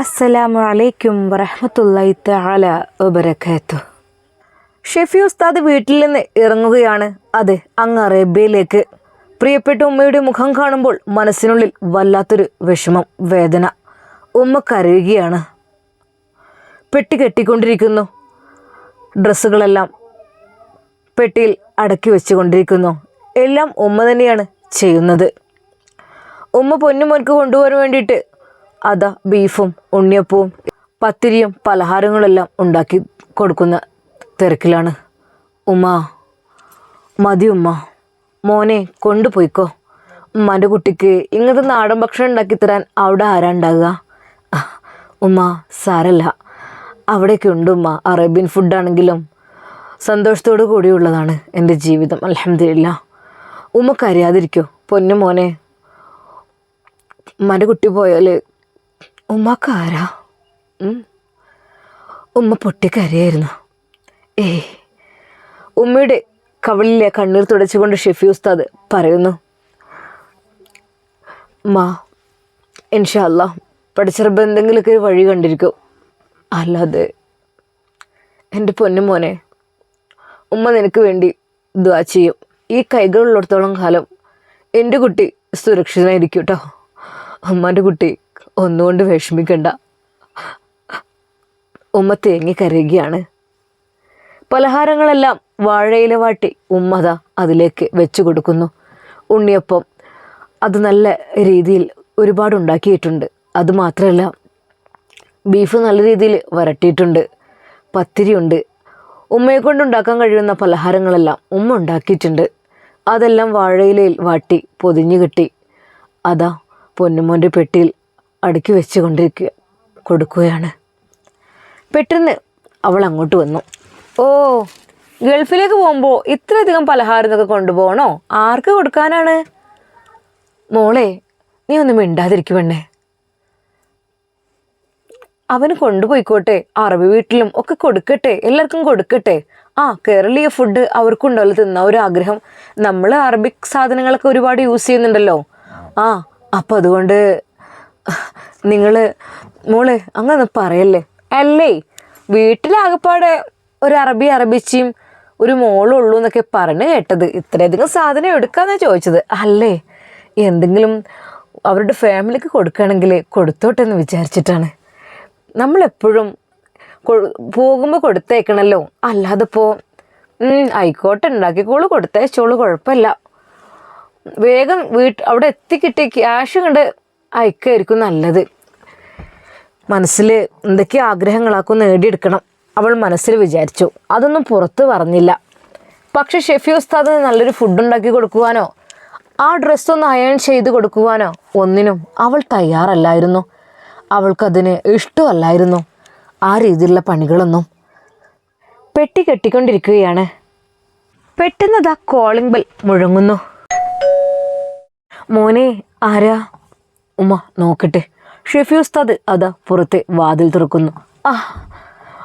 അസ്സലാമു അലൈക്കും വറഹമത്തല്ലായി തആല വബറകാത്തു ഷെഫി ഉസ്താദ് വീട്ടിൽ നിന്ന് ഇറങ്ങുകയാണ്. അതെ അങ്ങ് അറേബ്യയിലേക്ക് പ്രിയപ്പെട്ട ഉമ്മയുടെ മുഖം കാണുമ്പോൾ മനസ്സിനുള്ളിൽ വല്ലാത്തൊരു വിഷമം വേദന. ഉമ്മ കരയുകയാണ്. പെട്ടി കെട്ടിക്കൊണ്ടിരിക്കുന്നു. ഡ്രസ്സുകളെല്ലാം പെട്ടിയിൽ അടക്കി വെച്ചുകൊണ്ടിരിക്കുന്നു. എല്ലാം ഉമ്മ തന്നെയാണ് ചെയ്യുന്നത്. ഉമ്മ പൊന്നുമോൻക്ക് കൊണ്ടുപോകാൻ വേണ്ടിയിട്ട് അതാ ബീഫും ഉണ്ണിയപ്പവും പത്തിരിയും പലഹാരങ്ങളെല്ലാം ഉണ്ടാക്കി കൊടുക്കുന്ന തിരക്കിലാണ്. ഉമ്മ മതി ഉമ്മ. മോനെ കൊണ്ടുപോയിക്കോ. ഉമ്മാന്റെ കുട്ടിക്ക് ഇങ്ങനത്തെ നാടൻ ഭക്ഷണം ഉണ്ടാക്കി തരാൻ അവിടെ ആരാ ഉണ്ടാകുക ഉമ്മ സാരല്ല. അവിടെയൊക്കെ ഉണ്ട് ഉമ്മ. അറേബ്യൻ ഫുഡാണെങ്കിലും സന്തോഷത്തോടു കൂടിയുള്ളതാണ് എന്റെ ജീവിതം. അലഹമില്ല ഉമ്മ പൊന്നു മോനെ. ഉമ്മാന്റെ കുട്ടി പോയാൽ ഉമ്മക്ക് ആരാ? ഉമ്മ പൊട്ടിക്കരയായിരുന്നു ഏയ് ഉമ്മയുടെ കവിളിലെ കണ്ണീർ തുടച്ചുകൊണ്ട് ഷെഫി ഉസ്താദ് പറയുന്നു മാ ഇൻഷല്ല പഠിച്ചറബ് എന്തെങ്കിലുമൊക്കെ ഒരു വഴി കണ്ടിരിക്കും. അല്ലാതെ എന്റെ പൊന്നു മോനെ ഉമ്മ നിനക്ക് വേണ്ടി ദ്വാ ചെയ്യും. ഈ കൈകളുള്ളിടത്തോളം കാലം എന്റെ കുട്ടി സുരക്ഷിതനായിരിക്കും കേട്ടോ ഉമ്മാന്റെ കുട്ടി ഒന്നുകൊണ്ട് വിഷമിക്കണ്ട. ഉമ്മ തേങ്ങി കരയുകയാണ്. പലഹാരങ്ങളെല്ലാം വാഴയില വാട്ടി ഉമ്മത അതിലേക്ക് വെച്ചു കൊടുക്കുന്നു. ഉണ്ണിയപ്പം അത് നല്ല രീതിയിൽ ഒരുപാട് ഉണ്ടാക്കിയിട്ടുണ്ട്. അതുമാത്രമല്ല ബീഫ് നല്ല രീതിയിൽ വരട്ടിയിട്ടുണ്ട്. പത്തിരിയുണ്ട്. ഉമ്മയെ കൊണ്ട് ഉണ്ടാക്കാൻ കഴിയുന്ന പലഹാരങ്ങളെല്ലാം ഉമ്മ ഉണ്ടാക്കിയിട്ടുണ്ട്. അതെല്ലാം വാഴയിലയിൽ വാട്ടി പൊതിഞ്ഞു കെട്ടി. അതാ പൊന്നുമോന്റെ പെട്ടിയിൽ അടുക്കി വെച്ച് കൊണ്ടിരിക്കുക കൊടുക്കുകയാണ്. പെട്ടെന്ന് അവൾ അങ്ങോട്ട് വന്നു. ഓ ഗൾഫിലേക്ക് പോകുമ്പോൾ ഇത്രയധികം പലഹാരം എന്നൊക്കെ കൊണ്ടുപോകണോ? ആർക്ക് കൊടുക്കാനാണ്? മോളെ നീ ഒന്നും മിണ്ടാതിരിക്കുവണ്ണേ അവന് കൊണ്ടുപോയിക്കോട്ടെ അറബി വീട്ടിലും ഒക്കെ കൊടുക്കട്ടെ എല്ലാവർക്കും കൊടുക്കട്ടെ. ആ കേരളീയ ഫുഡ് അവർക്കുണ്ടല്ലോ തിന്ന ഒരു ആഗ്രഹം. നമ്മൾ അറബിക് സാധനങ്ങളൊക്കെ ഒരുപാട് യൂസ് ചെയ്യുന്നുണ്ടല്ലോ. ആ അപ്പം അതുകൊണ്ട് നിങ്ങൾ മോളെ അങ്ങനെ പറയല്ലേ? അല്ലേ? വീട്ടിലാകപ്പാടെ ഒരു അറബി അറബിച്ചിയും ഒരു മോളും ഉള്ളൂ എന്നൊക്കെ പറഞ്ഞു കേട്ടത്. ഇത്രയധികം സാധനം എടുക്കാന്നാ ചോദിച്ചത്. അല്ലേ? എന്തെങ്കിലും അവരുടെ ഫാമിലിക്ക് കൊടുക്കുകയാണെങ്കിൽ കൊടുത്തോട്ടെ എന്ന് വിചാരിച്ചിട്ടാണ്. നമ്മളെപ്പോഴും പോകുമ്പോൾ കൊടുത്തേക്കണല്ലോ. അല്ലാതെ ഇപ്പോൾ ആയിക്കോട്ടെ ഉണ്ടാക്കിക്കോളൂ കൊടുത്തയച്ചോളൂ കുഴപ്പമില്ല. വേഗം വീട്ട് അവിടെ എത്തിക്കിട്ടി ക്യാഷ് കണ്ട് അയക്കായിരിക്കും നല്ലത്. മനസ്സിൽ എന്തൊക്കെ ആഗ്രഹങ്ങളാക്കും നേടിയെടുക്കണം അവൾ മനസ്സിൽ വിചാരിച്ചു. അതൊന്നും പുറത്ത് പറഞ്ഞില്ല. പക്ഷെ ഷെഫി ഉസ്താദ് നല്ലൊരു ഫുഡ് ഉണ്ടാക്കി കൊടുക്കുവാനോ ആ ഡ്രസ്സൊന്ന് അയൺ ചെയ്ത് കൊടുക്കുവാനോ ഒന്നിനും അവൾ തയ്യാറല്ലായിരുന്നു. അവൾക്കതിന് ഇഷ്ടമല്ലായിരുന്നു. ആ രീതിയിലുള്ള പണികളൊന്നും പെട്ടി കെട്ടിക്കൊണ്ടിരിക്കുകയാണ്. പെട്ടെന്നതാ കോളിംഗ് ബെൽ മുഴങ്ങുന്നു. മോനെ ആരാ? ഉമ്മ നോക്കട്ടെ. ഷെഫി ഉസ്താദ് അതാ പുറത്തെ വാതിൽ തുറക്കുന്നു. ആ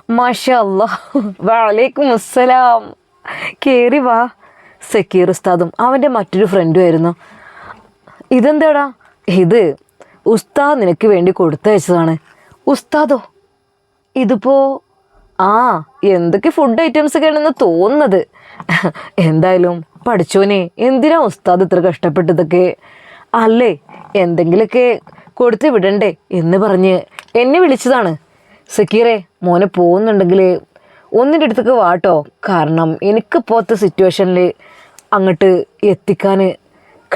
മാഷാ അല്ലാ അസ്സലാം. കേറി വാ. സക്കീർ ഉസ്താദും അവന്റെ മറ്റൊരു ഫ്രണ്ടും ആയിരുന്നു. ഇതെന്താടാ? ഇത് ഉസ്താദ് നിനക്ക് വേണ്ടി കൊടുത്തയച്ചതാണ് ഉസ്താദോ? ഇതിപ്പോ ആ എന്തൊക്കെ ഫുഡ് ഐറ്റംസ് കേണെന്ന് തോന്നുന്നത്. എന്തായാലും പഠിച്ചോനെ എന്തിനാ ഉസ്താദ് ഇത്ര കഷ്ടപ്പെട്ടതൊക്കെ? അല്ലേ? എന്തെങ്കിലുമൊക്കെ കൊടുത്ത് വിടണ്ടേ എന്ന് പറഞ്ഞ് എന്നെ വിളിച്ചതാണ്. സക്കീറെ മോനെ പോകുന്നുണ്ടെങ്കിൽ ഒന്നിന്റെ അടുത്തേക്ക് വാട്ടോ കാരണം എനിക്ക് പോത്ത സിറ്റുവേഷനിൽ അങ്ങോട്ട് എത്തിക്കാൻ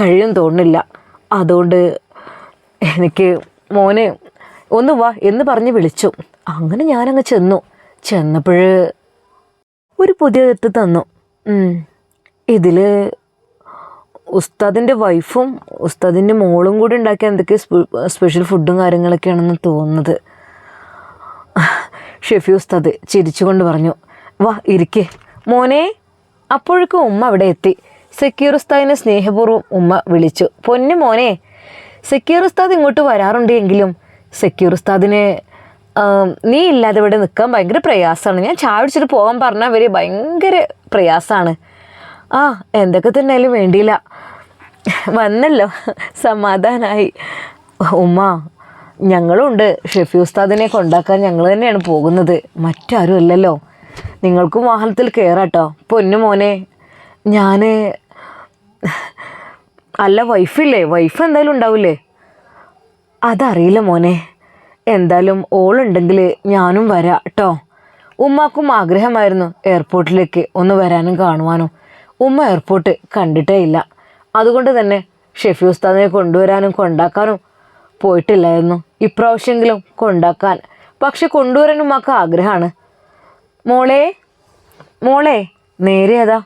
കഴിയും തോന്നുന്നില്ല. അതുകൊണ്ട് എനിക്ക് മോനെ ഒന്ന് വാ എന്ന് പറഞ്ഞ് വിളിച്ചു. അങ്ങനെ ഞാനങ്ങ് ചെന്നു. ചെന്നപ്പോൾ ഒരു പുതിയ തെറ്റ് തന്നു. ഇതിൽ ഉസ്താദിന്റെ വൈഫും ഉസ്താദിന്റെ മോളും കൂടി ഉണ്ടാക്കിയ എന്തൊക്കെ സ്പെഷ്യൽ ഫുഡും കാര്യങ്ങളൊക്കെയാണെന്ന് തോന്നുന്നത്. ഷെഫി ഉസ്താദ് ചിരിച്ചുകൊണ്ട് പറഞ്ഞു വാ ഇരിക്കേ. മോനെ അപ്പോഴേക്കും ഉമ്മ അവിടെ എത്തി. സക്കീർ ഉസ്താദിനെ സ്നേഹപൂർവം ഉമ്മ വിളിച്ചു പൊന്നു മോനെ സക്കീർ ഉസ്താദ് ഇങ്ങോട്ട് വരാറുണ്ട് എങ്കിലും സക്കീർ ഉസ്താദിന് നീ ഇല്ലാതെ ഇവിടെ നിൽക്കാൻ ഭയങ്കര പ്രയാസമാണ്. ഞാൻ ചായ പോകാൻ പറഞ്ഞാൽ അവർ ഭയങ്കര പ്രയാസമാണ്. ആ എന്തൊക്കെ തന്നെയാലും വേണ്ടിയില്ല. വന്നല്ലോ സമാധാനായി. ഉമ്മ ഞങ്ങളുണ്ട്. ഷെഫി ഉസ്താദിനെ കൊണ്ടാക്കാൻ ഞങ്ങൾ തന്നെയാണ് പോകുന്നത്. മറ്റാരും അല്ലല്ലോ. നിങ്ങൾക്കും വാഹനത്തിൽ കയറാട്ടോ പൊന്നു മോനെ. ഞാൻ അല്ല വൈഫില്ലേ? വൈഫ് എന്തായാലും ഉണ്ടാവില്ലേ അതറിയില്ല മോനെ. എന്തായാലും ഓളുണ്ടെങ്കിൽ ഞാനും വരാം കേട്ടോ ഉമ്മാക്കും ആഗ്രഹമായിരുന്നു എയർപോർട്ടിലേക്ക് ഒന്ന് വരാനും കാണുവാനും. ഉമ്മ എയർപോർട്ട് കണ്ടിട്ടേ ഇല്ല. അതുകൊണ്ട് തന്നെ ഷെഫി ഉസ്താദിനെ കൊണ്ടുവരാനും കൊണ്ടാക്കാനും പോയിട്ടില്ലായിരുന്നു. ഇപ്രാവശ്യമെങ്കിലും കൊണ്ടാക്കാൻ. പക്ഷെ കൊണ്ടുവരാൻ ഉമ്മാക്ക് ആഗ്രഹമാണ്. മോളെ മോളെ നേരെ അതാ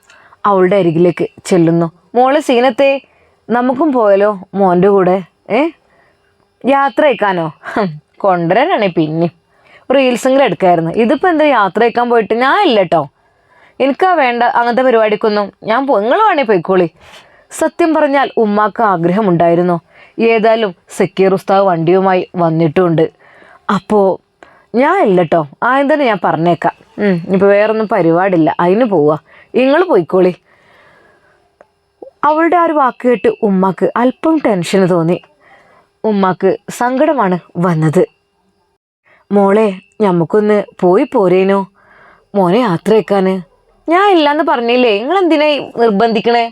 അവളുടെ അരികിലേക്ക് ചെല്ലുന്നു. മോളെ സീനത്തെ നമുക്കും പോയാലോ മോന്റെ കൂടെ? ഏ? യാത്ര അയക്കാനോ? കൊണ്ടുവരാനാണേ പിന്നെ. റീൽസെങ്കിലും എടുക്കായിരുന്നു. ഇതിപ്പോൾ എന്താ യാത്ര അയക്കാൻ പോയിട്ട്? ഞാൻ ഇല്ല കേട്ടോ എനിക്കാ വേണ്ട അങ്ങനത്തെ പരിപാടിക്കൊന്നും. ഞാൻ നിങ്ങൾ വേണേ പോയിക്കോളി. സത്യം പറഞ്ഞാൽ ഉമ്മാക്ക് ആഗ്രഹമുണ്ടായിരുന്നു. ഏതായാലും സക്കീർ ഉസ്താവ് വണ്ടിയുമായി വന്നിട്ടുമുണ്ട് അപ്പോൾ ഞാൻ ഇല്ല കേട്ടോ ആദ്യം തന്നെ ഞാൻ പറഞ്ഞേക്കാം. ഇപ്പോൾ വേറൊന്നും പരിപാടില്ല അതിന് പോവുക നിങ്ങൾ പോയിക്കോളി. അവളുടെ ആ ഒരു വാക്ക് കേട്ട് ഉമ്മാക്ക് അല്പം ടെൻഷൻ തോന്നി. ഉമ്മാക്ക് സങ്കടമാണ് വന്നത്. മോളെ നമുക്കൊന്ന് പോയി പോരേനോ. മോനെ യാത്ര വെക്കാന് ഞാൻ ഇല്ലാന്ന് പറഞ്ഞില്ലേ? നിങ്ങൾ എന്തിനാ നിർബന്ധിക്കണേ.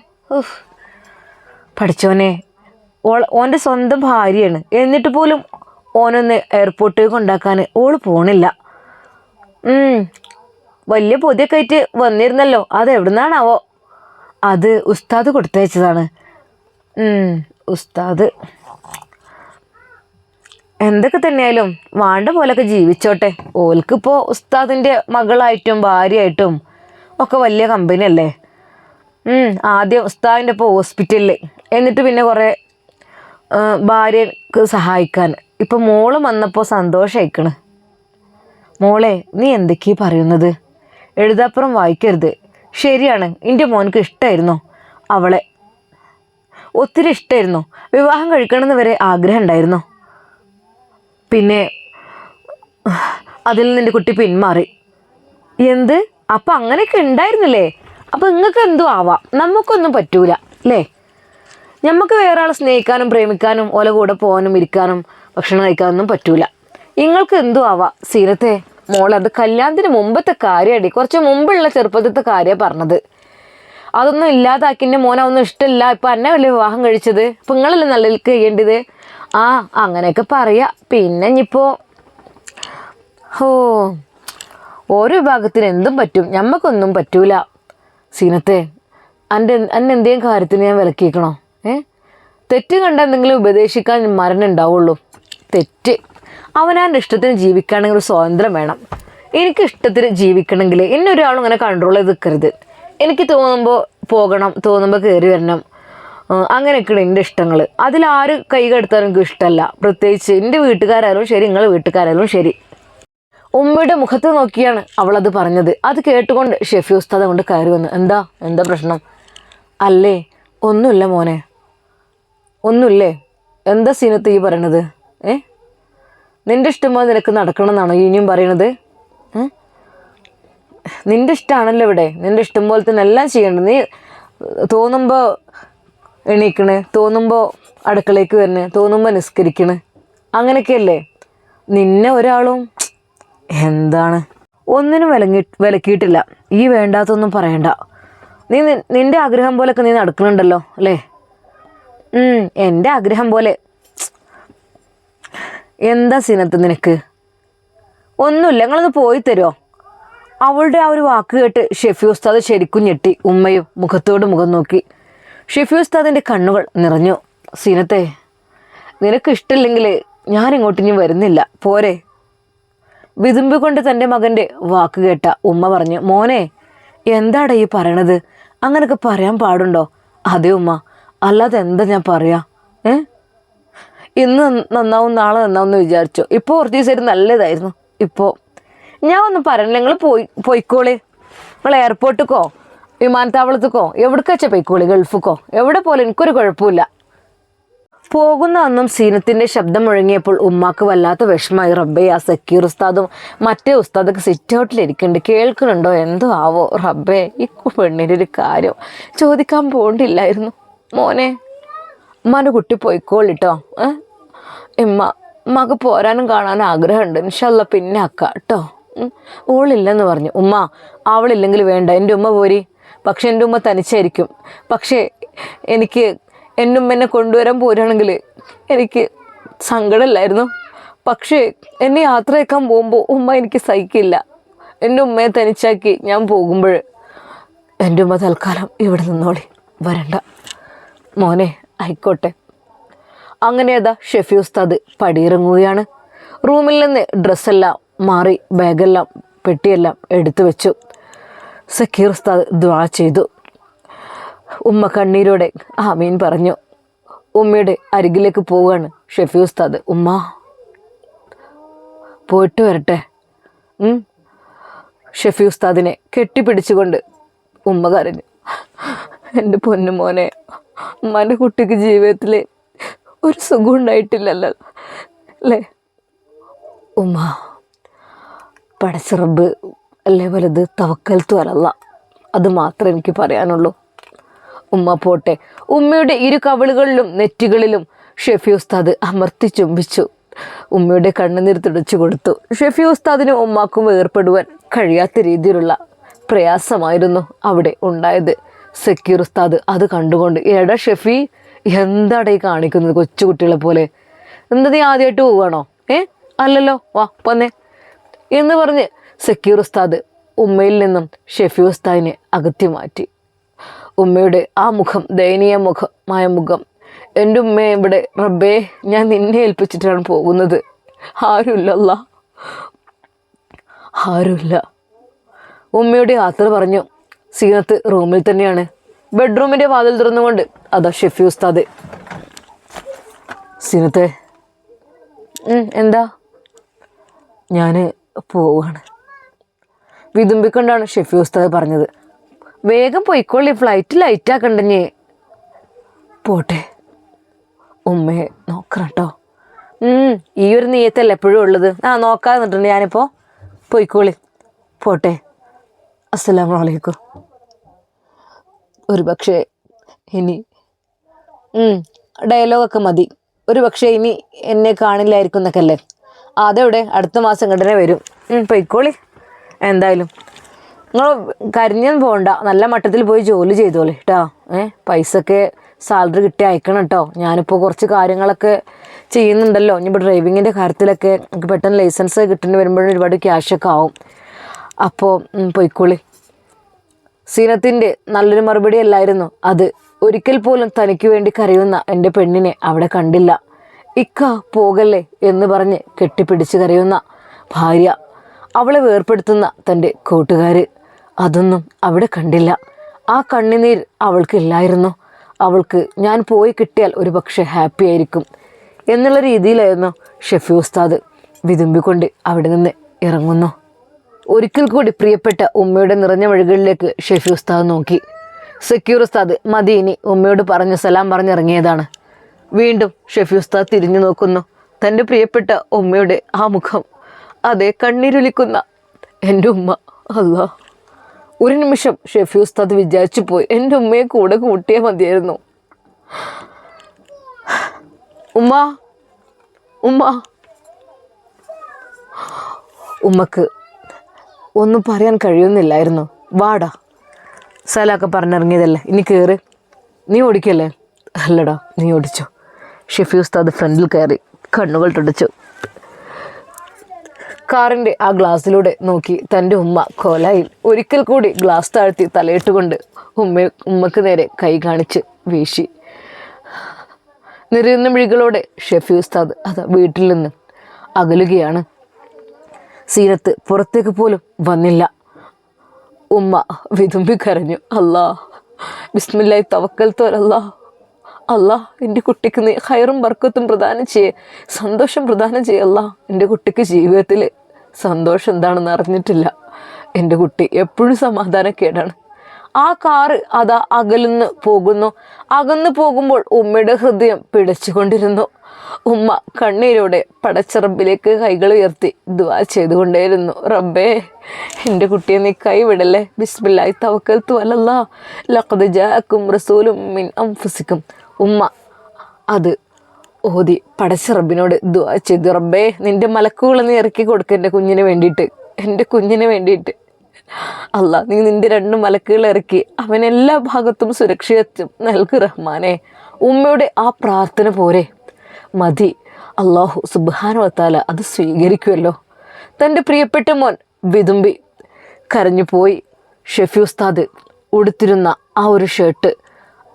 പഠിച്ചോനെ ഓന്റെ സ്വന്തം ഭാര്യയാണ്. എന്നിട്ട് പോലും ഓനൊന്ന് എയർപോർട്ടിൽ കൊണ്ടാക്കാൻ ഓൾ പോണില്ല. വലിയ പൊതിയൊക്കെ ആയിട്ട് വന്നിരുന്നല്ലോ. അത് എവിടുന്നാണാവോ? അത് ഉസ്താദ് കൊടുത്തയച്ചതാണ്. ഉസ്താദ്. എന്തൊക്കെ തന്നെയായാലും വാണ്ട പോലൊക്കെ ജീവിച്ചോട്ടെ. ഓൽക്കിപ്പോൾ ഉസ്താദിന്റെ മകളായിട്ടും ഭാര്യയായിട്ടും ഒക്കെ വലിയ കമ്പനി അല്ലേ? ആദ്യം ഉസ്താവിന്റെ ഇപ്പോൾ ഹോസ്പിറ്റലിൽ എന്നിട്ട് പിന്നെ കുറേ ഭാര്യക്ക് സഹായിക്കാൻ. ഇപ്പം മോൾ വന്നപ്പോൾ സന്തോഷമായിക്കണ് മോളെ നീ എന്തൊക്കെയാ പറയുന്നത്? എഴുതാപ്പുറം വായിക്കരുത്. ശരിയാണ് എന്റെ മോനക്ക് ഇഷ്ടമായിരുന്നു അവളെ. ഒത്തിരി ഇഷ്ടമായിരുന്നു വിവാഹം കഴിക്കണമെന്ന് വരെ ആഗ്രഹം ഉണ്ടായിരുന്നു. പിന്നെ അതിൽ നിന്റെ കുട്ടി പിന്മാറി. എന്ത്? അപ്പം അങ്ങനെയൊക്കെ ഉണ്ടായിരുന്നില്ലേ? അപ്പം നിങ്ങൾക്ക് എന്തോ ആവാം. നമുക്കൊന്നും പറ്റൂല അല്ലേ നമുക്ക് വേറെ ആളെ സ്നേഹിക്കാനും പ്രേമിക്കാനും ഓല കൂടെ പോകാനും ഇരിക്കാനും ഭക്ഷണം കഴിക്കാനൊന്നും പറ്റൂല. നിങ്ങൾക്ക് എന്തോ ആവാം. സീരത്തെ മോൾ അത് കല്യാണത്തിന് മുമ്പത്തെ കാര്യമാടി. കുറച്ച് മുമ്പുള്ള ചെറുപ്പത്തിലത്തെ കാര്യമാണ് പറഞ്ഞത്. അതൊന്നും ഇല്ലാതാക്കി എന്റെ മോനെ ഒന്നും ഇഷ്ടമില്ല. ഇപ്പം എന്നെ വലിയ വിവാഹം കഴിച്ചത്? ഇപ്പം നിങ്ങളല്ലേ നല്ല ചെയ്യേണ്ടത്? ആ അങ്ങനെയൊക്കെ പറയാം. പിന്നെ ഇനിയിപ്പോൾ ഹോ ഓരോ വിഭാഗത്തിന് എന്തും പറ്റും. ഞമ്മക്കൊന്നും പറ്റൂല. സീനത്തെ എന്റെ എന്നെ എന്തേലും കാര്യത്തിന് ഞാൻ വിലക്കിക്കണോ? ഏ? തെറ്റ് കണ്ട എന്തെങ്കിലും ഉപദേശിക്കാൻ മരണം ഉണ്ടാവുള്ളൂ തെറ്റ് അവനാന്റെ ഇഷ്ടത്തിന് ജീവിക്കുകയാണെങ്കിൽ ഒരു സ്വാതന്ത്ര്യം വേണം. എനിക്ക് ഇഷ്ടത്തിന് ജീവിക്കണമെങ്കിൽ എന്നെ ഒരാളും ഇങ്ങനെ കൺട്രോൾ ചെയ്ത് നിൽക്കരുത് എനിക്ക് തോന്നുമ്പോൾ പോകണം തോന്നുമ്പോൾ കയറി വരണം. അങ്ങനെയൊക്കെയാണ് എന്റെ ഇഷ്ടങ്ങൾ അതിലാരും കൈ കെടുത്താലും എനിക്ക് ഇഷ്ടമല്ല പ്രത്യേകിച്ച് എന്റെ വീട്ടുകാരായാലും ശരി നിങ്ങളെ വീട്ടുകാരായാലും ശരി. ഉമ്മയുടെ മുഖത്ത് നോക്കിയാണ് അവളത് പറഞ്ഞത്. അത് കേട്ടുകൊണ്ട് ഷെഫി ഉസ്താദ് കൊണ്ട് കയറി വന്നു. എന്താ? എന്താ പ്രശ്നം? അല്ലേ? ഒന്നുമില്ല മോനെ. ഒന്നുമില്ലേ? എന്താ സീനത്ത് ഈ പറയണത്? ഏ? നിന്റെ ഇഷ്ടമായി നിനക്ക് നടക്കണം എന്നാണോ ഇനിയും പറയണത്? നിന്റെ ഇഷ്ടമാണല്ലോ ഇവിടെ. നിന്റെ ഇഷ്ടം പോലെ തന്നെ എല്ലാം ചെയ്യണം നീ തോന്നുമ്പോൾ എണീക്കണേ തോന്നുമ്പോൾ അടുക്കളയ്ക്ക് വരണേ തോന്നുമ്പോൾ നിസ്കരിക്കണേ. അങ്ങനെയൊക്കെയല്ലേ? നിന്നെ ഒരാളും എന്താണ്? ഒന്നിനും വിലങ്ങി വിലക്കിയിട്ടില്ല. ഈ വേണ്ടാത്തൊന്നും പറയണ്ട. നീ നിന്റെ ആഗ്രഹം പോലൊക്കെ നീ നടക്കുന്നുണ്ടല്ലോ അല്ലേ? എന്റെ ആഗ്രഹം പോലെ. എന്താ സിനത്ത് നിനക്ക്? ഒന്നുമില്ല നിങ്ങളൊന്ന് പോയി തരുമോ അവളുടെ ആ ഒരു വാക്ക് കേട്ട് ഷെഫി ഉസ്താദ് ശരിക്കും ഞെട്ടി ഉമ്മയും മുഖത്തോട് മുഖം നോക്കി. ഷെഫി ഉസ്താദിന്റെ കണ്ണുകൾ നിറഞ്ഞു. സീനത്തെ നിനക്ക് ഇഷ്ടമില്ലെങ്കിൽ ഞാൻ ഇങ്ങോട്ട് ഇനി വരുന്നില്ല. പോരെ. വിതുമ്പിക്കൊണ്ട് തന്റെ മകന്റെ വാക്ക് കേട്ട ഉമ്മ പറഞ്ഞു മോനെ എന്താടാ ഈ പറയണത്? അങ്ങനൊക്കെ പറയാൻ പാടുണ്ടോ? അതെ ഉമ്മ അല്ലാതെ എന്താ ഞാൻ പറയാ? ഏ? ഇന്ന് നന്ന- നന്നാവും നാളെ നന്നാവും എന്ന് വിചാരിച്ചു. ഇപ്പോൾ കുറച്ച് ദിവസം നല്ലതായിരുന്നു. ഇപ്പോൾ ഞാൻ ഒന്നും പറയണില്ല. നിങ്ങൾ പോയി പോയിക്കോളി. നിങ്ങൾ എയർപോർട്ടിക്കോ വിമാനത്താവളത്തിക്കോ? എവിടേക്കാച്ചാൽ പോയിക്കോളി? ഗൾഫിക്കോ? എവിടെ പോലെ എനിക്കൊരു കുഴപ്പമില്ല. പോകുന്ന അന്നും സീനത്തിന്റെ ശബ്ദം മുഴങ്ങിയപ്പോൾ ഉമ്മാക്ക് വല്ലാത്ത വിഷമായി റബ്ബെ ആ സക്കീർ ഉസ്താദും മറ്റേ ഉസ്താദൊക്കെ സിറ്റ് ഔട്ടിലിരിക്കുന്നുണ്ട് കേൾക്കുന്നുണ്ടോ? എന്തോ ആവോ? റബ്ബെ ഈ പെണ്ണിന്റെ ഒരു കാര്യം ചോദിക്കാൻ പോണ്ടില്ലായിരുന്നു. മോനെ ഉമ്മാന്റെ കുട്ടി പോയിക്കോളിട്ടോ. ഏ? ഉമ്മ ഉമ്മാക്ക് പോരാനും കാണാനും ആഗ്രഹമുണ്ട്. ഇൻഷല്ല പിന്നെ അക്ക കേട്ടോ. ഓളില്ലെന്ന് പറഞ്ഞു. ഉമ്മ അവളില്ലെങ്കിൽ വേണ്ട. എന്റെ ഉമ്മ പോരി. പക്ഷെ എന്റെ ഉമ്മ തനിച്ചായിരിക്കും. പക്ഷേ എനിക്ക് എന്റെ എന്നെ കൊണ്ടുവരാൻ പോരുകയാണെങ്കിൽ എനിക്ക് സങ്കടമില്ലായിരുന്നു പക്ഷേ എന്നെ യാത്രയേക്കാൻ പോകുമ്പോൾ ഉമ്മ എനിക്ക് സഹിക്കില്ല. എന്റെ ഉമ്മയെ തനിച്ചാക്കി ഞാൻ പോകുമ്പോൾ എന്റെ ഉമ്മ തൽക്കാലം ഇവിടെ നിന്നോളി. വരണ്ട. മോനെ ആയിക്കോട്ടെ. അങ്ങനെ അതാ ഷെഫി ഉസ്താദ് പടിയിറങ്ങുകയാണ്. റൂമിൽ നിന്ന് ഡ്രസ്സെല്ലാം മാറി ബാഗെല്ലാം പെട്ടിയെല്ലാം എടുത്തു വെച്ചു സക്കീർ ഉസ്താദ് ദ്വാ ചെയ്തു. ഉമ്മ കണ്ണീരോടെ ആമീൻ പറഞ്ഞു. ഉമ്മയുടെ അരികിലേക്ക് പോവുകയാണ് ഷെഫി ഉസ്താദ്. ഉമ്മ പോയിട്ട് വരട്ടെ. ഷെഫി ഉസ്താദിനെ കെട്ടിപ്പിടിച്ചുകൊണ്ട് ഉമ്മ കരഞ്ഞു. എന്റെ പൊന്നു മോനെ ഉമ്മാന്റെ കുട്ടിക്ക് ജീവിതത്തിൽ ഒരു സുഖം ഉണ്ടായിട്ടില്ലല്ലോ അല്ലേ? ഉമ്മ പടച്ചിറബ് അല്ലേ വലുത് തവക്കൽ അലല്ല അത് മാത്രമേ എനിക്ക് പറയാനുള്ളൂ. ഉമ്മ പോട്ടെ. ഉമ്മയുടെ ഇരു കവിളുകളിലും നെറ്റികളിലും ഷെഫി ഉസ്താദ് അമർത്തി ചുംബിച്ചു. ഉമ്മയുടെ കണ്ണുനീർ തുടച്ചു കൊടുത്തു. ഷെഫി ഉസ്താദിനും ഉമ്മാക്കും വേർപ്പെടുവാൻ കഴിയാത്ത രീതിയിലുള്ള പ്രയാസമായിരുന്നു അവിടെ ഉണ്ടായത്. സക്കീർ ഉസ്താദ് അത് കണ്ടുകൊണ്ട് എടാ ഷെഫി എന്താടാ ഈ കാണിക്കുന്നത് കൊച്ചുകുട്ടികളെ പോലെ? എന്താ നീ ആദ്യമായിട്ട് പോവുകയാണോ? ഏ? അല്ലല്ലോ വാ പന്നേ എന്ന് പറഞ്ഞ് സക്കീർ ഉസ്താദ് ഉമ്മയിൽ നിന്നും ഷെഫി ഉസ്താദിനെ അകത്തി മാറ്റി. ഉമ്മയുടെ ആ മുഖം ദയനീയ മുഖമായ മുഖം. എന്റെ ഉമ്മ ഇവിടെ റബ്ബേ ഞാൻ നിന്നെ ഏൽപ്പിച്ചിട്ടാണ് പോകുന്നത്. ആരുമില്ലല്ല. ആരുമില്ല. ഉമ്മയുടെ യാത്ര പറഞ്ഞു. സീനത്ത് റൂമിൽ തന്നെയാണ്. ബെഡ്റൂമിന്റെ വാതിൽ തുറന്നുകൊണ്ട് അതാ ഷെഫി ഉസ്താദ്. സീനത്തെ എന്താ? ഞാൻ പോവാണ്. വിതുമ്പിക്കൊണ്ടാണ് ഷെഫി ഉസ്താദ് പറഞ്ഞത്. വേഗം പോയിക്കോളി ഫ്ലൈറ്റ് ലൈറ്റ് ആക്കണ്ടേ പോട്ടെ. ഉമ്മയെ നോക്കണം കേട്ടോ ഈ ഒരു നീയത്തല്ല എപ്പോഴും ഉള്ളത്? ആ നോക്കാതെ നിന്നിട്ടുണ്ട് ഞാനിപ്പോൾ പോയിക്കോളി. പോട്ടെ. അസ്സാം വലൈക്കും ഒരു പക്ഷേ ഇനി ഡയലോഗൊക്കെ മതി. ഒരു പക്ഷേ ഇനി എന്നെ കാണില്ലായിരിക്കും എന്നൊക്കെ അല്ലേ? അതെവിടെ അടുത്ത മാസം കണ്ടനെ വരും. പൊയ്ക്കോളി. എന്തായാലും. നിങ്ങൾ കരിഞ്ഞൊന്നും പോകണ്ട നല്ല മട്ടത്തിൽ പോയി ജോലി ചെയ്തോളി കേട്ടോ ഏഹ് പൈസ ഒക്കെ സാലറി കിട്ടി അയക്കണം കേട്ടോ ഞാനിപ്പോൾ കുറച്ച് കാര്യങ്ങളൊക്കെ ചെയ്യുന്നുണ്ടല്ലോ. ഇനിയിപ്പോൾ ഡ്രൈവിങ്ങിന്റെ കാര്യത്തിലൊക്കെ എനിക്ക് പെട്ടെന്ന് ലൈസൻസ് കിട്ടേണ്ടി വരുമ്പോഴും ഒരുപാട് ക്യാഷൊക്കെ ആവും. അപ്പോൾ പൊയ്ക്കോളി. സീനത്തിന്റെ നല്ലൊരു മറുപടി അല്ലായിരുന്നു. അത് ഒരിക്കൽ പോലും തനിക്ക് വേണ്ടി കരയുന്ന എന്റെ പെണ്ണിനെ അവിടെ കണ്ടില്ല. ഇക്ക പോകല്ലേ എന്ന് പറഞ്ഞ് കെട്ടിപ്പിടിച്ച് കരയുന്ന ഭാര്യ അവളെ വേർപ്പെടുത്തുന്ന തന്റെ കൂട്ടുകാർ അതൊന്നും അവിടെ കണ്ടില്ല. ആ കണ്ണുനീർ അവൾക്കില്ലായിരുന്നു അവൾക്ക് ഞാൻ പോയി കിട്ടിയാൽ ഒരു പക്ഷേ ഹാപ്പി ആയിരിക്കും എന്നുള്ള രീതിയിലായിരുന്നു ഷെഫി ഉസ്താദ് വിതുമ്പിക്കൊണ്ട് അവിടെ നിന്ന് ഇറങ്ങുന്നു. ഒരിക്കൽ കൂടി പ്രിയപ്പെട്ട ഉമ്മയുടെ നിറഞ്ഞ വഴികളിലേക്ക് ഷെഫി ഉസ്താദ് നോക്കി. സെക്യൂർ ഉസ്താദ് മതി ഇനി ഉമ്മയോട് പറഞ്ഞ് സലാം പറഞ്ഞിറങ്ങിയതാണ്. വീണ്ടും ഷെഫി ഉസ്താദ് തിരിഞ്ഞു നോക്കുന്നു. തന്റെ പ്രിയപ്പെട്ട ഉമ്മയുടെ ആ മുഖം അതെ കണ്ണീരൊലിക്കുന്ന എന്റെ ഉമ്മ അല്ലാ ഒരു നിമിഷം ഷെഫി ഉസ്താദ് വിചാരിച്ചു പോയി. എന്റെ ഉമ്മയെ കൂടെ കൂട്ടിയാൽ മതിയായിരുന്നു. ഉമ്മ ഉമ്മ. ഉമ്മക്ക് ഒന്നും പറയാൻ കഴിയുന്നില്ലായിരുന്നു. വാടാ. സലാക്കെ പറഞ്ഞിറങ്ങിയതല്ലേ? ഇനി കയറി നീ ഓടിക്കല്ലേ? അല്ലടാ നീ ഓടിച്ചോ. ഷെഫി ഉസ്താദ് ഫ്രണ്ടിൽ കയറി കണ്ണുകൾ തുടച്ചു. കാറിന്റെ ആ ഗ്ലാസ്സിലൂടെ നോക്കി തന്റെ ഉമ്മ കോലായിൽ ഒരിക്കൽ കൂടി ഗ്ലാസ് താഴ്ത്തി തലയിട്ടുകൊണ്ട് ഉമ്മ ഉമ്മക്ക് നേരെ കൈ കാണിച്ച് വീശി. നിറയുന്ന മിഴികളോടെ ഷെഫി ഉസ്താദ് അത് വീട്ടിൽ നിന്ന് അകലുകയാണ്. സീരത്ത് പുറത്തേക്ക് പോലും വന്നില്ല. ഉമ്മ വിതുമ്പി കരഞ്ഞു. അല്ലാ ബിസ്മില്ലായി തവക്കൽ തോരല്ലാ അല്ലാ എന്റെ കുട്ടിക്ക് നീ ഹയറും ബർക്കത്തും പ്രദാനം ചെയ്യേ സന്തോഷം പ്രദാനം ചെയ്യല്ല എന്റെ കുട്ടിക്ക് ജീവിതത്തിൽ സന്തോഷം എന്താണെന്ന് അറിഞ്ഞിട്ടില്ല. എന്റെ കുട്ടി എപ്പോഴും സമാധാനക്കേടാണ്. ആ കാറ് അതാ അകലുന്ന് പോകുന്നു. അകന്നു പോകുമ്പോൾ ഉമ്മയുടെ ഹൃദയം പിടച്ചുകൊണ്ടിരുന്നു. ഉമ്മ കണ്ണീരോടെ പടച്ചറബിലേക്ക് കൈകൾ ഉയർത്തി ദുവാ ചെയ്തുകൊണ്ടേയിരുന്നു. റബ്ബേ എന്റെ കുട്ടിയെ നീ കൈവിടല്ലേ? ബിസ്മില്ലായി തവക്കൽത്തു അലല്ല ലഖദ് ജാക്കും റസൂലും മിൻ അംഫുസിക്കും ഉമ്മ അത് ഓതി പടച്ച റബ്ബിനോട് ദുആ ചെയ്തു. റബ്ബേ നിന്റെ മലക്കുകളെന്ന് ഇറക്കി കൊടുക്ക എന്റെ കുഞ്ഞിന് വേണ്ടിയിട്ട്. എന്റെ കുഞ്ഞിന് വേണ്ടിയിട്ട്. അല്ല നീ നിന്റെ രണ്ട് മലക്കുകൾ ഇറക്കി അവൻ എല്ലാ ഭാഗത്തും സുരക്ഷിതത്വം നൽകു റഹ്മാനെ. ഉമ്മയുടെ ആ പ്രാർത്ഥന പോരെ. മതി. അള്ളാഹു സുബാനുവത്താല അത് സ്വീകരിക്കുമല്ലോ തന്റെ പ്രിയപ്പെട്ട മോൻ വിതുമ്പി കരഞ്ഞു പോയി ഷെഫി ഉസ്താദ് ഉടുത്തിരുന്ന ആ ഒരു ഷർട്ട്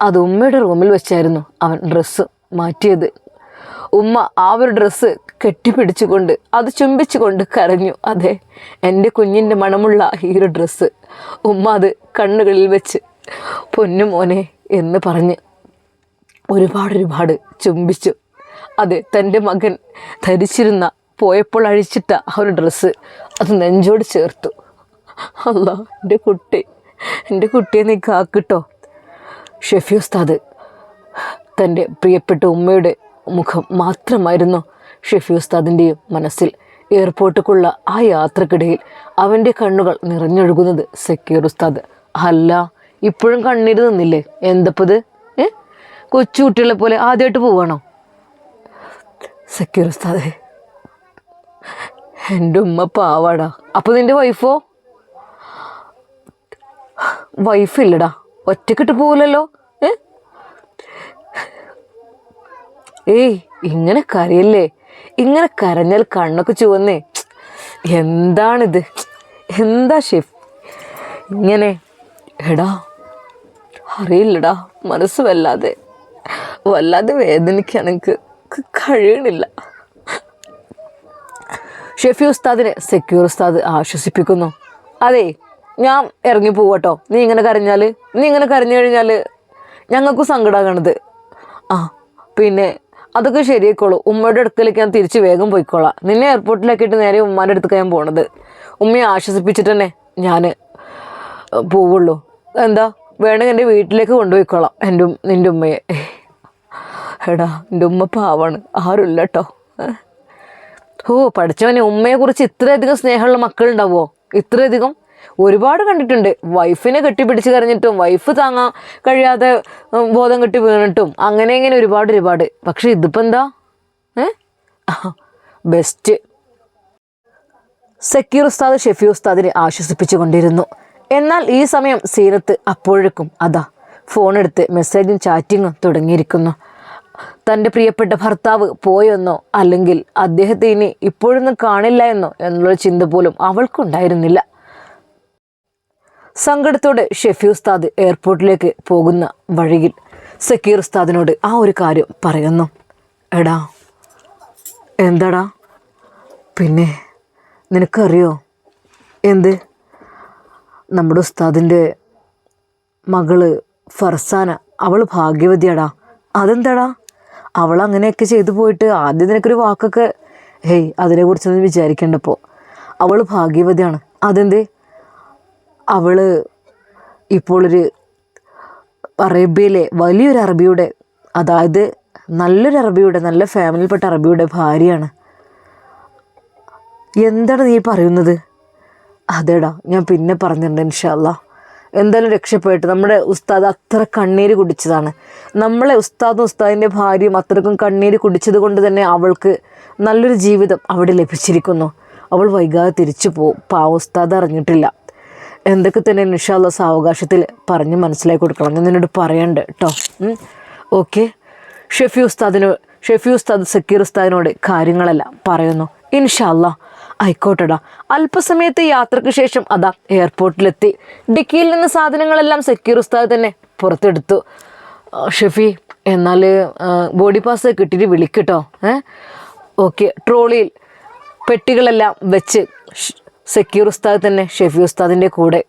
അത് ഉമ്മയുടെ റൂമിൽ വെച്ചായിരുന്നു അവൻ ഡ്രസ്സ് മാറ്റിയത്. ഉമ്മ ആ ഒരു ഡ്രസ്സ് കെട്ടിപ്പിടിച്ചുകൊണ്ട് അത് ചുംബിച്ചുകൊണ്ട് കരഞ്ഞു. അതെ എന്റെ കുഞ്ഞിന്റെ മണമുള്ള ഈ ഒരു ഡ്രസ്സ് ഉമ്മ അത് കണ്ണുകളിൽ വെച്ച് പൊന്നു മോനെ എന്ന് പറഞ്ഞ് ഒരുപാട് ഒരുപാട് ചുംബിച്ചു. അതെ തന്റെ മകൻ ധരിച്ചിരുന്ന പോയപ്പോൾ അഴിച്ചിട്ട ആ ഒരു ഡ്രസ്സ് അത് നെഞ്ചോട് ചേർത്തു. അല്ല എന്റെ കുട്ടി എന്റെ കുട്ടിയെ നീ കാക്കിട്ടോ? ഷെഫി ഉസ്താദ് തന്റെ പ്രിയപ്പെട്ട ഉമ്മയുടെ മുഖം മാത്രമായിരുന്നു ഷെഫി ഉസ്താദിന്റെയും മനസ്സിൽ. എയർപോർട്ടിക്കുള്ള ആ യാത്രക്കിടയിൽ അവന്റെ കണ്ണുകൾ നിറഞ്ഞൊഴുകുന്നത് സക്കീർ ഉസ്താദ്. അല്ല ഇപ്പോഴും കണ്ണീര് നിന്നില്ലേ? എന്തപ്പത് ഏ? കൊച്ചു കുട്ടികളെ പോലെ ആദ്യമായിട്ട് പോവാണോ? സക്കീർ ഉസ്താദേ എന്റെ ഉമ്മ പാവാടാ. അപ്പോൾ നിന്റെ വൈഫോ? വൈഫില്ലടാ ഒറ്റക്കിട്ട് പോകില്ലല്ലോ ഏ ഏയ് ഇങ്ങനെ കരയല്ലേ? ഇങ്ങനെ കരഞ്ഞാൽ കണ്ണൊക്കെ ചുവന്നേ. എന്താണിത്? എന്താ ഷെഫ്? ഇങ്ങനെ. എടാ അറിയില്ലടാ മനസ്സ് വല്ലാതെ വല്ലാതെ വേദനിക്കാൻ എനിക്ക്. കഴിയണില്ല. ഷെഫി ഉസ്താദിനെ സെക്യൂർ ഉസ്താദ് ആശ്വസിപ്പിക്കുന്നു. അതെ ഞാൻ ഇറങ്ങി പോവട്ടോ നീ ഇങ്ങനെ കരഞ്ഞാൽ നീ ഇങ്ങനെ കരഞ്ഞു കഴിഞ്ഞാൽ ഞങ്ങൾക്കും സങ്കടമാകണത് ആ പിന്നെ അതൊക്കെ ശരിയായിക്കോളൂ. ഉമ്മയുടെ അടുക്കലേക്ക് ഞാൻ തിരിച്ച് വേഗം പോയിക്കോളാം. നിന്നെ എയർപോർട്ടിലാക്കിയിട്ട് നേരെ ഉമ്മാന്റെ അടുത്തേക്ക് ഞാൻ പോണത്. ഉമ്മയെ ആശ്വസിപ്പിച്ചിട്ട് തന്നെ ഞാൻ പോവുള്ളൂ. എന്താ? വേണമെങ്കിൽ എന്റെ വീട്ടിലേക്ക് കൊണ്ടുപോയിക്കോളാം എന്റെ നിന്റെ ഉമ്മയെ. എടാ എന്റെ ഉമ്മ പാവാണ്. ആരുമില്ല കേട്ടോ ഓ പഠിച്ചവനെ ഉമ്മയെക്കുറിച്ച് ഇത്രയധികം സ്നേഹമുള്ള മക്കളുണ്ടാവുമോ ഇത്രയധികം? ഒരുപാട് കണ്ടിട്ടുണ്ട്. വൈഫിനെ കെട്ടിപ്പിടിച്ച് കരഞ്ഞിട്ടും വൈഫ് താങ്ങാൻ കഴിയാതെ ബോധം കെട്ടി വീണിട്ടും അങ്ങനെ ഇങ്ങനെ ഒരുപാട് ഒരുപാട്. പക്ഷെ ഇതിപ്പോൾ എന്താ? ബെസ്റ്റ് സക്കീർ ഉസ്താദ് ഷെഫി ഉസ്താദിനെ ആശ്വസിപ്പിച്ചുകൊണ്ടിരുന്നു എന്നാൽ ഈ സമയം സീനത്ത് അപ്പോഴേക്കും അതാ ഫോണെടുത്ത് മെസ്സേജും ചാറ്റിങ്ങും തുടങ്ങിയിരിക്കുന്നു. തന്റെ പ്രിയപ്പെട്ട ഭർത്താവ് പോയെന്നോ അല്ലെങ്കിൽ അദ്ദേഹത്തെ ഇനി ഇപ്പോഴൊന്നും കാണില്ല എന്നോ എന്നുള്ള ചിന്ത പോലും അവൾക്കുണ്ടായിരുന്നില്ല. സങ്കടത്തോടെ ഷെഫി ഉസ്താദ് എയർപോർട്ടിലേക്ക് പോകുന്ന വഴിയിൽ സക്കീർ ഉസ്താദിനോട് ആ ഒരു കാര്യം പറയുന്നു. എടാ എന്താടാ? പിന്നെ നിനക്കറിയോ? എന്ത്? നമ്മുടെ ഉസ്താദിന്റെ മകൾ ഫർസാന അവൾ ഭാഗ്യവതിയാടാ. അതെന്താടാ? അവൾ അങ്ങനെയൊക്കെ ചെയ്തു പോയിട്ട് ആദ്യം നിനക്കൊരു വാക്കൊക്കെ ഹേയ് അതിനെക്കുറിച്ചൊന്നും വിചാരിക്കേണ്ടപ്പോൾ അവൾ ഭാഗ്യവതിയാണ്. അതെന്തേ? അവൾ ഒരു അറേബ്യയിലെ വലിയൊരു അറബിയുടെ അതായത് നല്ലൊരു അറബിയുടെ നല്ല ഫാമിലിയിൽപ്പെട്ട അറബിയുടെ ഭാര്യയാണ്. എന്താണ് നീ പറയുന്നത്? അതേടാ ഞാൻ പിന്നെ പറഞ്ഞിട്ടുണ്ട് ഇൻഷാല്ല എന്തായാലും രക്ഷപ്പെട്ട് നമ്മുടെ ഉസ്താദ് അത്ര കണ്ണീര് കുടിച്ചതാണ്. നമ്മളെ ഉസ്താദും ഉസ്താദിന്റെ ഭാര്യയും അത്രക്കും കണ്ണീര് കുടിച്ചത് കൊണ്ട് തന്നെ അവൾക്ക് നല്ലൊരു ജീവിതം അവിടെ ലഭിച്ചിരിക്കുന്നു. അവൾ വൈകാതെ തിരിച്ചു പോവും പാവ ഉസ്താദ് അറിഞ്ഞിട്ടില്ല. എന്തൊക്കെ തന്നെ നിഷാള്ള സാവകാശത്തിൽ പറഞ്ഞ് മനസ്സിലാക്കി കൊടുക്കണം ഞാൻ നിന്നോട് പറയണ്ട് കേട്ടോ ഓക്കെ. ഷെഫി ഉസ്താദിന് ഷെഫി ഉസ്താദ് സക്കീർ ഉസ്താദിനോട് കാര്യങ്ങളെല്ലാം പറയുന്നു. ഇൻഷാല്ല ആയിക്കോട്ടെടാ. അല്പസമയത്തെ യാത്രയ്ക്ക് ശേഷം അതാ എയർപോർട്ടിലെത്തി. ഡിക്കിയിൽ നിന്ന് സാധനങ്ങളെല്ലാം സക്കീർ ഉസ്താദ് തന്നെ പുറത്തെടുത്തു. ഷെഫി എന്നാൽ ബോഡി പാസ് കിട്ടിയിട്ട് വിളിക്കട്ടോ ഏ? ഓക്കെ ട്രോളിയിൽ പെട്ടികളെല്ലാം വെച്ച് സക്കീർ ഉസ്താദ് തന്നെ ഷെഫി ഉസ്താദിന്റെ കൂടെ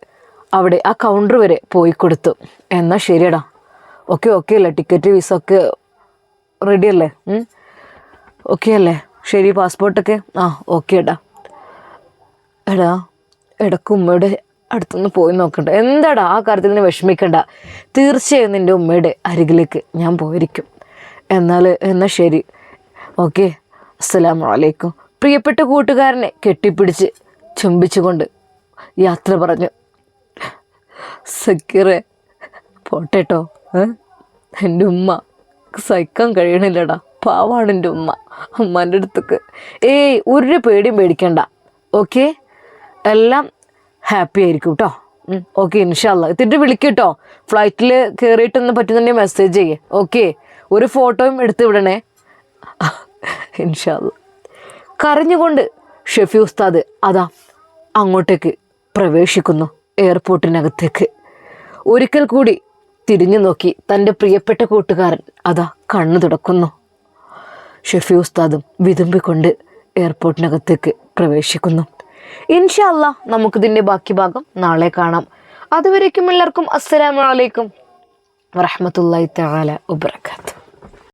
അവിടെ ആ കൗണ്ടർ വരെ പോയി കൊടുത്തു. എന്നാൽ ശരിയടാ. ഓക്കെ ഓക്കെ അല്ലേ? ടിക്കറ്റ് വിസ ഒക്കെ റെഡി അല്ലേ? ഓക്കെ അല്ലേ? ശരി പാസ്പോർട്ടൊക്കെ ആ ഓക്കെ എടാ. എടാ ഇടയ്ക്ക് ഉമ്മയുടെ അടുത്തൊന്ന് പോയി നോക്കണ്ട എന്താടാ? ആ കാര്യത്തിൽ നിന്ന് വിഷമിക്കണ്ട. തീർച്ചയായും നിന്റെ ഉമ്മയുടെ അരികിലേക്ക് ഞാൻ പോയിരിക്കും. എന്നാൽ എന്നാൽ ശരി. ഓക്കെ അസ്സലാമലൈക്കും പ്രിയപ്പെട്ട കൂട്ടുകാരനെ കെട്ടിപ്പിടിച്ച് ചുംബിച്ചുകൊണ്ട് യാത്ര പറഞ്ഞു. സക്കീറെ പോട്ടെട്ടോ. എന്റെ ഉമ്മ. സഹിക്കാൻ കഴിയണില്ലടാ. പാവാണ് എന്റെ ഉമ്മ. ഉമ്മാന്റെ അടുത്തേക്ക്. ഏയ് ഒരു പേടിയും പേടിക്കണ്ട. ഓക്കെ? എല്ലാം ഹാപ്പി ആയിരിക്കും കേട്ടോ ഓക്കെ ഇൻഷാല്ല എത്തിയിട്ട് വിളിക്കട്ടോ ഫ്ലൈറ്റിൽ കയറിയിട്ടൊന്ന് പറ്റുന്നുണ്ടെങ്കിൽ മെസ്സേജ് ചെയ്യേ. ഓക്കെ? ഒരു ഫോട്ടോയും എടുത്ത് വിടണേ. ഇൻഷാല്ല കരഞ്ഞുകൊണ്ട് ഷെഫി ഉസ്താദ് അതാ അങ്ങോട്ടേക്ക് പ്രവേശിക്കുന്നു എയർപോർട്ടിനകത്തേക്ക്. ഒരിക്കൽ കൂടി തിരിഞ്ഞു നോക്കി തന്റെ പ്രിയപ്പെട്ട കൂട്ടുകാരൻ അതാ കണ്ണു തുടക്കുന്നു ഷെഫി ഉസ്താദും വിതുമ്പിക്കൊണ്ട് എയർപോർട്ടിനകത്തേക്ക് പ്രവേശിക്കുന്നു. ഇൻഷല്ല നമുക്കിതിന്റെ ബാക്കി ഭാഗം നാളെ കാണാം. അതുവരേക്കും എല്ലാവർക്കും അസ്സലാമലൈക്കും വറഹമത്തല്ലാ തആല വബറകാതുഹു.